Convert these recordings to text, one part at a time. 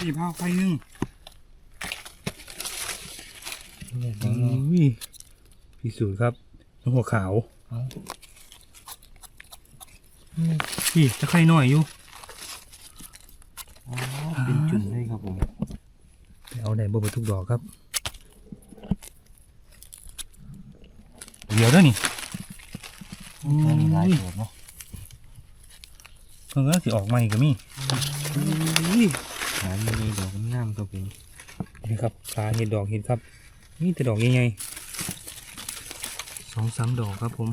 พี่พาไฟหนึ่งเนี่ยอุ้ยพิสูจน์ครับน้องหัวขาวเอาพี่จะไข่หน่อยอยู่อ๋อเป็นจุ่มเลยครับผมไปเอาไหนบ่เบดทุกดอกครับ เดี๋ยวเด้อนี่ตอนนี้ลายเกิดเนาะเพิ่งก็สิออกมาอีกก็มี ครับปลาเห็ดดอกเห็ดครับนี่แต่ดอกใหญ่ๆสองสามดอกครับผม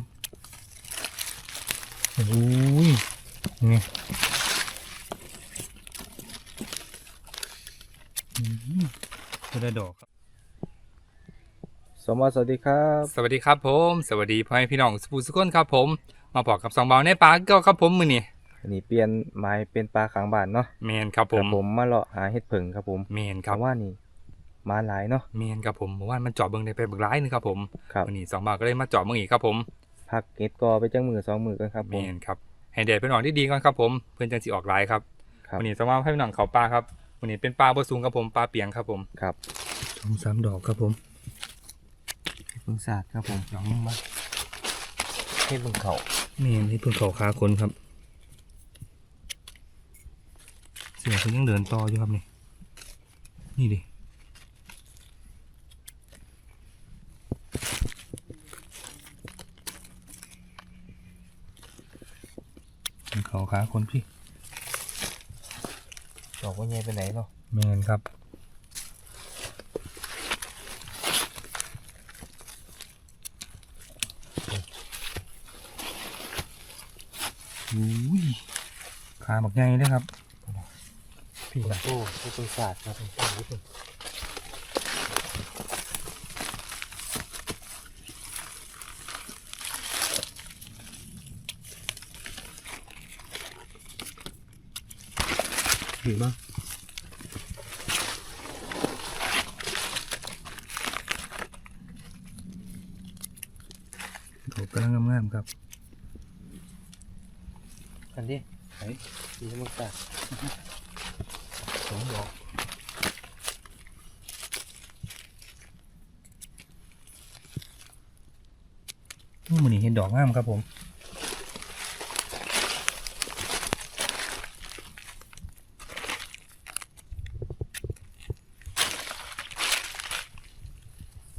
โอ้ยนี่อืมก็ได้ดอกครับสมวัสสวัสดีครับ สวัสดีครับผม สวัสดีพ่อแม่พี่น้องสุภูสุขนครับผม มาพอกับสองเบาในปากเก้าครับผมมือนี่อันนี้เปลี่ยนไม้เป็นปลาขางบ้านเนาะเมนครับผมผมมาเลาะหาเห็ดผึ่งครับผมเมนคเพรับราะว่านี่ มาหลายเนาะเมนครับผมเมื่อวานมันเจาะเบิ้งได้ไปเบิกร้ายหนึงครับผมครับวันนี้สองเบาก็เลยมาเจาะเบิ้งอีกครับผมพักเก็ดกอไปจังมือสองมือกันครับเมผมนครับให้แดดเป็นออกที่ดีก่อนครับผมเพื่อนจังสิออกลายครับครับวันนี้สองเบาให้พี่น้องเขาปลาครับวันนี้เป็นปลาบสูงครับผมปลาเปียงครับผมครับสองสามดอกครับผมเห็ดผึ่งศาสตร์ครับผมดอกนึงมาเห็ดผึ่งเขานี่ที่เพิ่งเขาขาคนครับเสือเขายังเดินต่ออยู่ครับนี่นี่ดิ เพิ่งเขาขาคนพี่ดอกว่าใหญ่ไปไหนเนาะแมนครับอุ้ยขาบักใหญ่เลยครับ พี่ละโอ้เห็ดผึ่งศาสตร์ครับ ถือบ้างเขากำลังงามๆครับอันนี้ไหนดีเห็ดผึ่งศาสตร์สองดอกนี่มันนี่เห็นดอกงามครับผม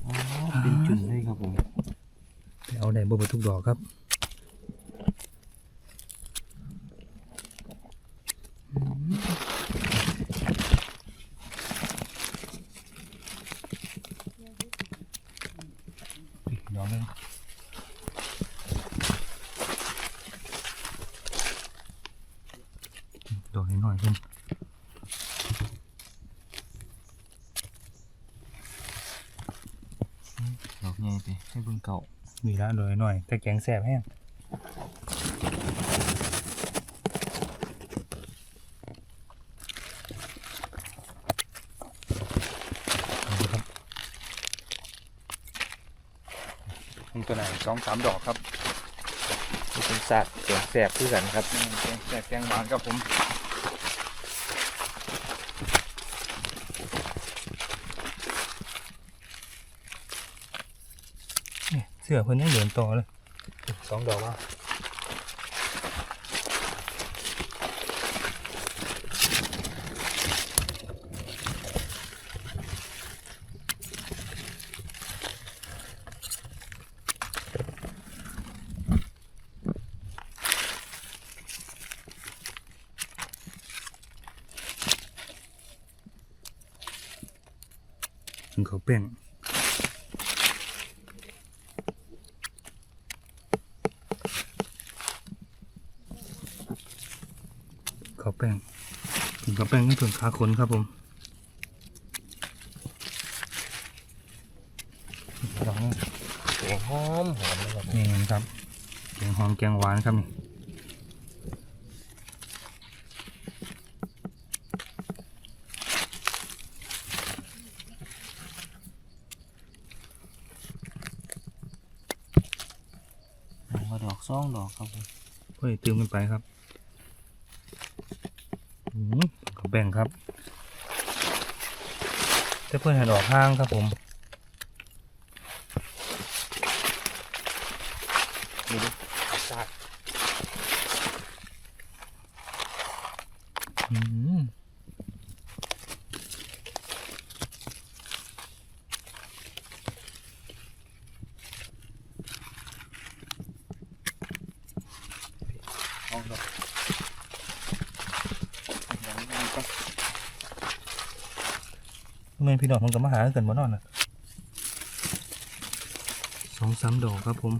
อ๋อเป็นจุ่มเลยครับผม ไปเอาได้บ่เบด ทุกดอกครับ อีกดอกหนึงดอกนิดหน่อยเพิ่น ดอกใหญ่ไปเห็ดผึ่งเก่า มีละดอกนิดหน่อย แต่แกงแสบแห้งเอาละครับมีตัวไหนสองสามดอกครับเห็ดผึ่งศาสตร์แกงแสบคือกันครับแกงแกงแกงหวานครับผม สือเพิ่นยังเดินต่อเลยสองดอกว่าถึงเขาวแป้งเขาว แป้งถึงเขาวแป้งนี่เพิ่งขาคนครับผมดอกนึงแกงหอมหอมนะครับนี่ครับแกงหอมแกงหวานครับนี่ผมว่าดอกสองดอกครับผมเฮ้ยตื่มกันไปครับ แบ่งครับแต่เพื่อนหันออกห้างครับผมนี่ดิอืม เมื่อพี่น้องมันก็มาหากันบ่นอนนะสองสามดอกครับผม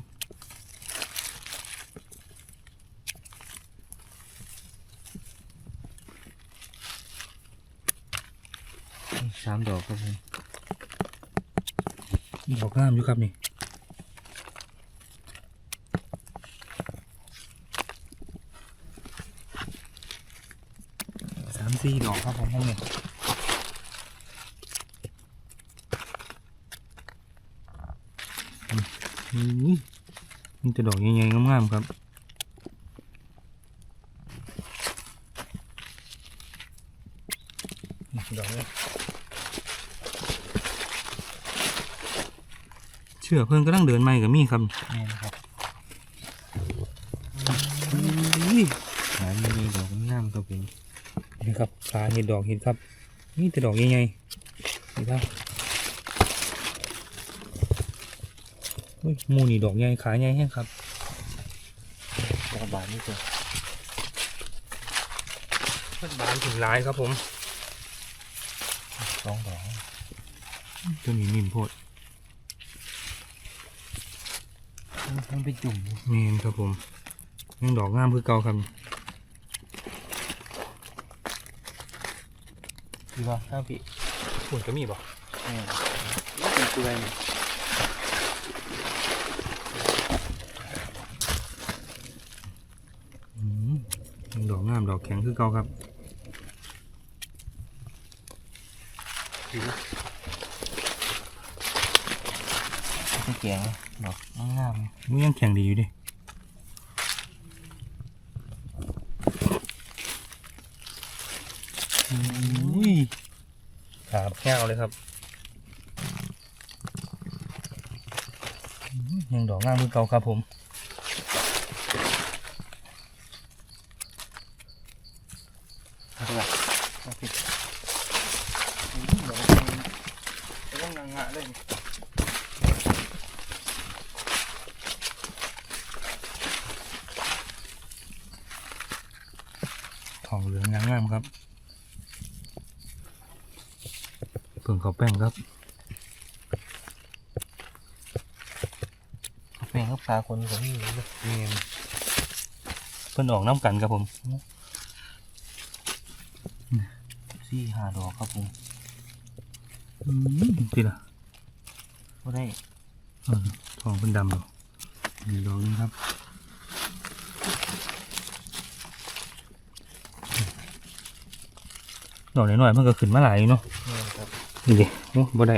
สามดอกครับผมดอกงามอยู่ครับนี่สามสี่ดอกครับผมห้องนี้ อืม นี่จะดอกใหญ่ๆงามๆครับนี่ดอกนี้เชื่อเพื่อนก็ต้องเดินไม่กับมี่ครับนี่นะครับนี่หามีดอกงามครับผมนี่ครับปลาเห็ดดอกเห็ดครับนี่แต่ดอกใหญ่ๆนี่ครับเฮ้ยห มูนี่ดอกใหญ่ขาใหญ่แห้งครับดอกบานนี่คือเพื่อนบานถึงหลายครับผมสองดอกตัวนี้นิ่มโพดมันไปจุ่มเมนครับผมยังดอกงามคือเก่าครับดีป่ะข้าวพี่ส่วนก็มีบ่นี่นี่เป็นตัวอะไรเนี่ย อืมยัง ดอกงามดอกแข็งคือเก่าครับเป็นแกงดอกงามมันยังแข็งดีอยู่ดิอุ้ยขาแก้วเลยครับอืมยังดอกงามคือเก่าครับผม เอาไปเอาพี่ดอกต้องงางะเลย ทองเหลืองงามๆครับเพิ่งเขาวแป้งครับ เป็นกับปลาคนของนี่เลยเนียนเพิ่นออกน้ำกันครับผมสี่ห้าดอกครับผมอืมพี่ล่ะก็ได้เออทองเป็นดำเหรอมีดอกนึงครับดอกหน่อยๆมันก็ขึ้นมาหลายอยู่เนาะนี่ครับนี่ดิโอ้บ่ได้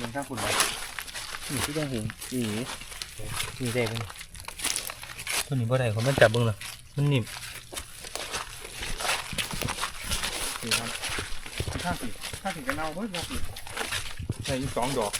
เป็นข้าวฝุ่ นไหมนี่ที่ได้เห็นนี่นี่ได้เป็นตัวนี้บ่ได้เขามันจับเบิ่งล่ะมันนิ่มนี่ครับข้าวสิข้าวสิจะเน่าเบิดข้าวสิได้อีกสองดอก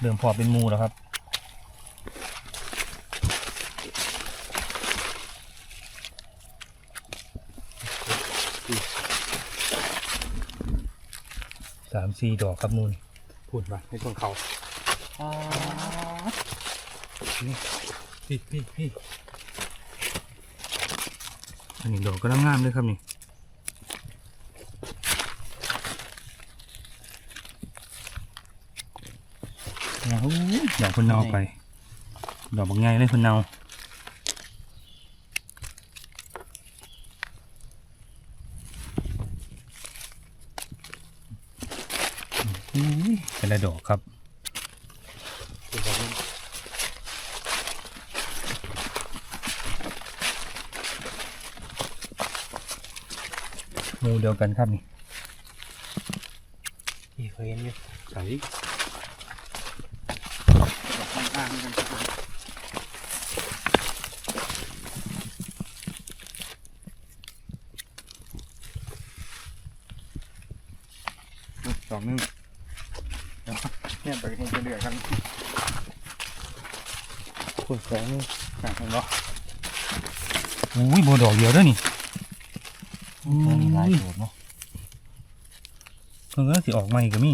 เริ่มพอเป็นหมูแล้วครับสามสี่ดอกครับมูลพูดมาในต้นเขาอ๋อพี่พี่พี่อันนี้ดอกก็งามเลยครับนี่ โอ้โหดอกคนเนาไป ดอกบางไงเลยคนเนาอุ้ยแต่ละดอกครับเป็นแบบนี้หมูเดียวกันครับนี่ นี่เคยเห็นอยู่ใส่ ข้างข้างกันครับผมนี่ดอกหนึงเดี๋ยวเนี่ยไป เห็นจะเดือดกันคุณแสงนี่อะเห็นปะอุ้ยโบดอกเดียวเด้อนี่ตัวนี้หลายโดดเนาะเพิ่งก็สิออกมาอีกก็มี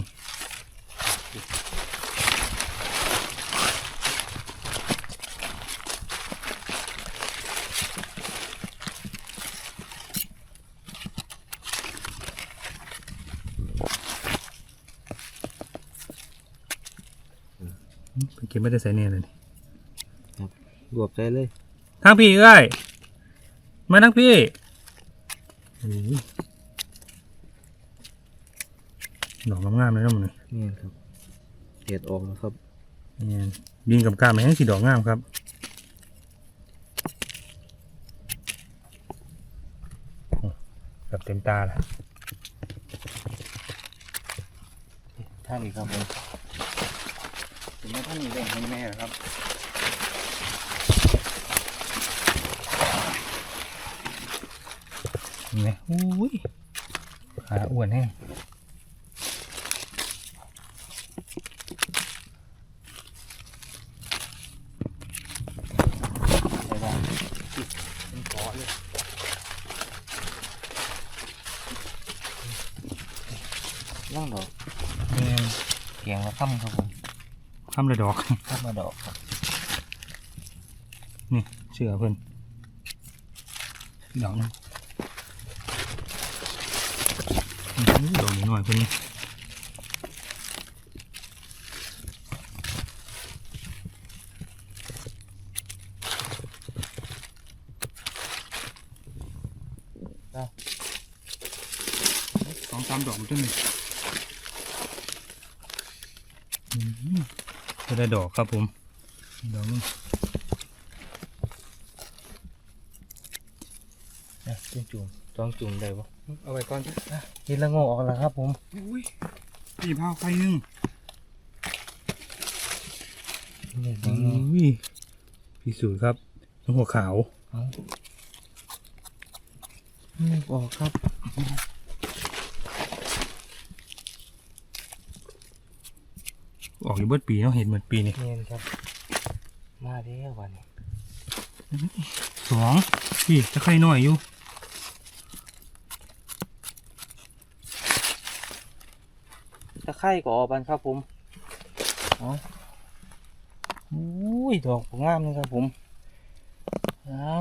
ก็บไม่ได้ใส่เนี่ยเลยนี่รวบใจเลยทางพี่เอ้ยมาทางพี่โอ้ยดอกงามๆเลยนะมันนี่นี่ครับเห็ดออกแล้วครับเนี่ยบินกับกล้ามแห้งสีดอกงามครับโอ้แบบเต็มตาเลยท่านอีกครับผม ถึงแม้ท่านมีแรงให้แม่ครับเห็นไหมอุ้ยขาอ้วนแห้งใช่ได้เป็นขอเลยล่างดอกเนี่ยเกียงละค่ำครับผมทำเลยดอกค่ำมาดอกครับนี่เชื่อเพิ่นดอกนึงอื้อหือดอกนี้หน่อยเพิ่นนี่สองสามดอกมันต้นหนึ่ง จะได้ดอกครับผมดอกนึงนะจุ่มจุ่มจ้องจุ่มได้ปะเอาไว้ก่อนกินละโง่ออกแล้วครับผมอุ้ยพี่พาไฟหนึงนี่อุ้ยพิสูจน์ครับน้องหัวขาวนี่ออกครับ ออกอยู่เบิดปีเนาะเห็นเหมือนปีนี่นี่ครับ มาเด้อวันนี้สองพี่จะไข่น้อยอยู่ตะไคร่ก็ออกบันครับผมเอาอุ้ยดอกงามเลยครับผมเอา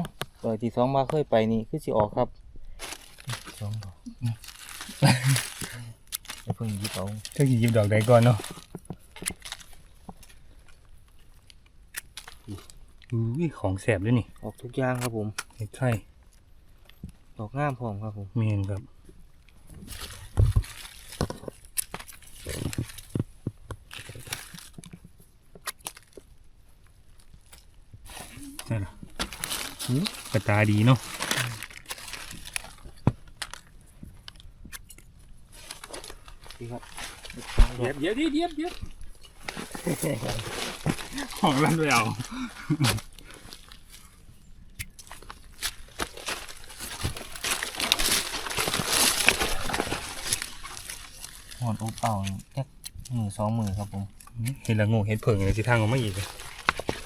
ดอกที่สองมาเคยไปนี่คือสิออกครับสองดอกอย่าเพิ่งหยิบเอาเจ้าหยิบดอกใดก่อนเนาะ อุ้ยของแสบด้วยนี่ ออกทุกอย่างครับผมเห็ดไข่ดอกงามพร้อมครับผมเมนครับใช่หรออู้กระตาดีเนาะดีครับเดี๋ยวเดี๋ยวเดี๋ยวเดี๋ยวเดี๋ยว ของรันไปเอาหอนอบเป่าแค่มือสองมือครับผมเห็ดละโงูเห็ดเผิงอะไรที่ทางออกมาอีกเลย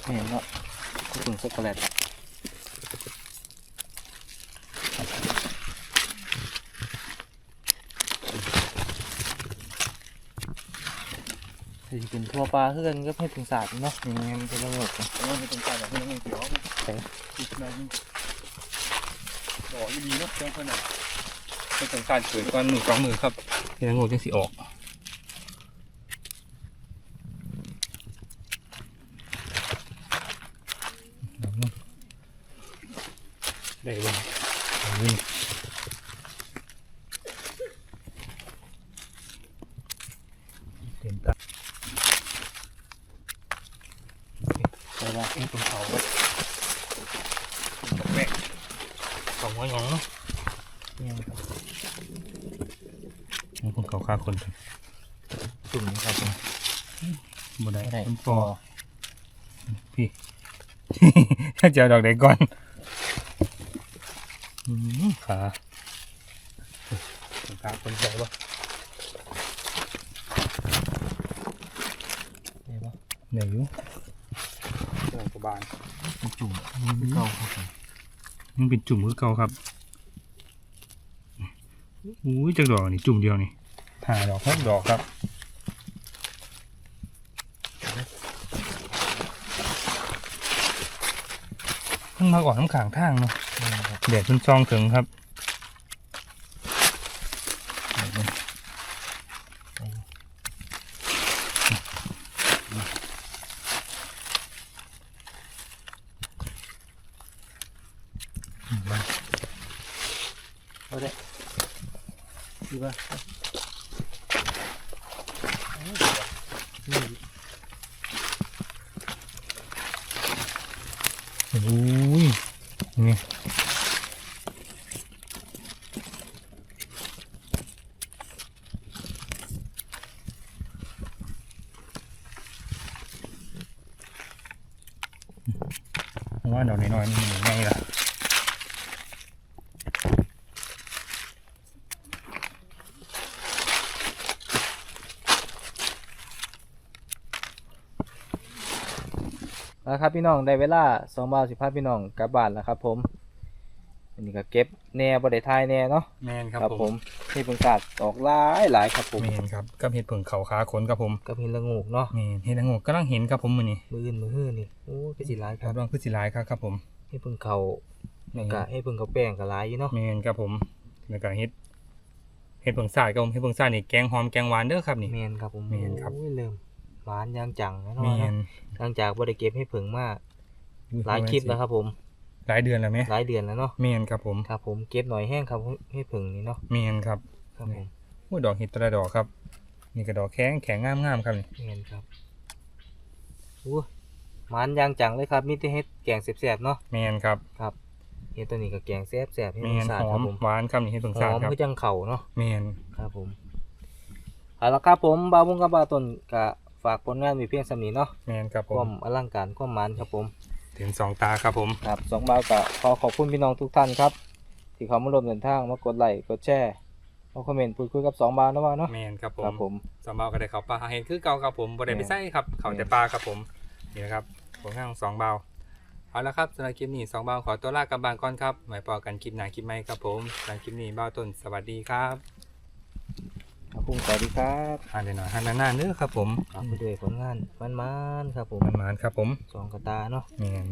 ไม่เห็นแล้วก็ถึงช็อกโกแลต ถ้าจะเป็นทั่วปลาเพื่อนก็ให้ถึงศาสตร์เนาะอย่างเงี้ยมันจะระเบิดกันเออไม่ต้องการแบบนี้เกี่ยวกันติดมาต่อยังดีเนาะจังขนาดไม่ต้องการเกิดก้อนหนึ่งสองมือครับเห็ดละโงูจังสิออกได้บ้างนี่ ว่าเอ็นคนเขาครับกับแม่สองหัวหยองเนาะเนี่ยครับมันคนเขาฆ่าคนครับจุ่มครับผมบ่ได้ไม่ได้มันปอพี่ถ้าจะเอาดอกใดก่อนอืมขาขาคนใส่ปะเนี่ยปะเหนื่อยอยู่เจ้ากระ บาลเป็นจุ่มเป็นเก่าครับผมมันเป็นจุ่มคือเก่าครับอุ้ยจักดอกนี่จุ่มเดียวนี่ห้าดอกหกดอกครับมันมาก่อนน้ำขางทางเนาะเนี่ยครับแดดมันซองถึงครับ เอาได้ดีป่ะนี่ โอ้ยนี่ว่าดอกน้อยๆนี่ไงล่ะ แล้วครับพี่น้องได้เวลาสองบาทสิบห้าพี่น้องกลับบ้านแล้วครับ ผมอันนี้ก็เก็บแหน่บริทายแหน่เนาะแมนครับครับผผมมที่เพิ่งกาดออกหลายหลายครับผมแมนครับกับเห็ดเผิงเขาขาขนครับผมกับเห็นละงูกเนาะแมนเห็ดนางงกกำลังเห็นครับผมมือนี้มืออื่นมือหื้อนี่โอ้ยเป็นสีหลายคครัรับบลองพืชสีลายครับครับผมให้เพิ่งเขาแม่นกะให้เพิ่งเขาแป้งกับหลายอยู่เนาะแมนครับผมแล้วก็เห็ดเห็ดเผิงสายครับผมเห็ดเผิงสายนี่แกงหอมแกงหวานเด้อครับนี่แมนครับผมแม่นครับโอ้ยเริ่ม หวานยางจังแล้วแมเนาะนหลังจากบ่ได้เก็บให้เพิ่งมากหลายคลิปแล้วครับผม หลายเดือนแล้วไหมหลายเดือนแล้วเนาะแมนครับผมครับผมเก็บหน่อยแห้งครับให้เพิ่งนี่เนาะแมนครับครับผมโอ้ยดอกเห็ดแตระดอกครับ นี่ก็ดอกแข็งแข็งงามงามๆครับนี่แมนครับโอ้ยหวานยางจังเลยครับมีแต่เฮ็ดแกงแซ่บๆเนาะแมนครับครับเฮ็ดตัวนี้ก็แกงแซ่บๆให้แมมันนสาดหอครับมผมหวานครับนี่เห็ดเผิงหสายอมครับคือจังเข่าเนาะ แมน ครับผมเอาละครับผมบาวบุงกับบาวต้นก็ ฝากผลงานมีเพียงสำนี้เนาะแมนครับผความมอลังการความมันครับผม ถึงสองตาครับผม ครับสองบาวก็ขอขอบคุณพี่น้องทุกท่านครับ ที่เขามาร่วมเดินทางมากดไลค์กดแชร์มาคอมเมนต์พูดคุยกับสองบาวนะว่าเนาะแมนครับผครับมผมสำเบาก็ได้เขาปลาหาเห็นคือเก่าครับผมบ่ได้ไปใส่ครับเขาแต่ปลาครับผมนี่นะครับผลงานของสองเบาเอาละครับสำหรับคลิปนี้สองเบาขอตัวลากลับบานก่อนครับไว้พอกันคลิปหน้าคลิปใหม่ครับผมสำหรับคลิปนี้เบาต้นสวัสดีครับ ครับผมสวัสดีครับอ่านหน่อยๆหันนานๆเด้อครับผมฝากไปด้วยผลงานมันๆครับผมมันมานๆครับผมสองกระตาเนาะแมน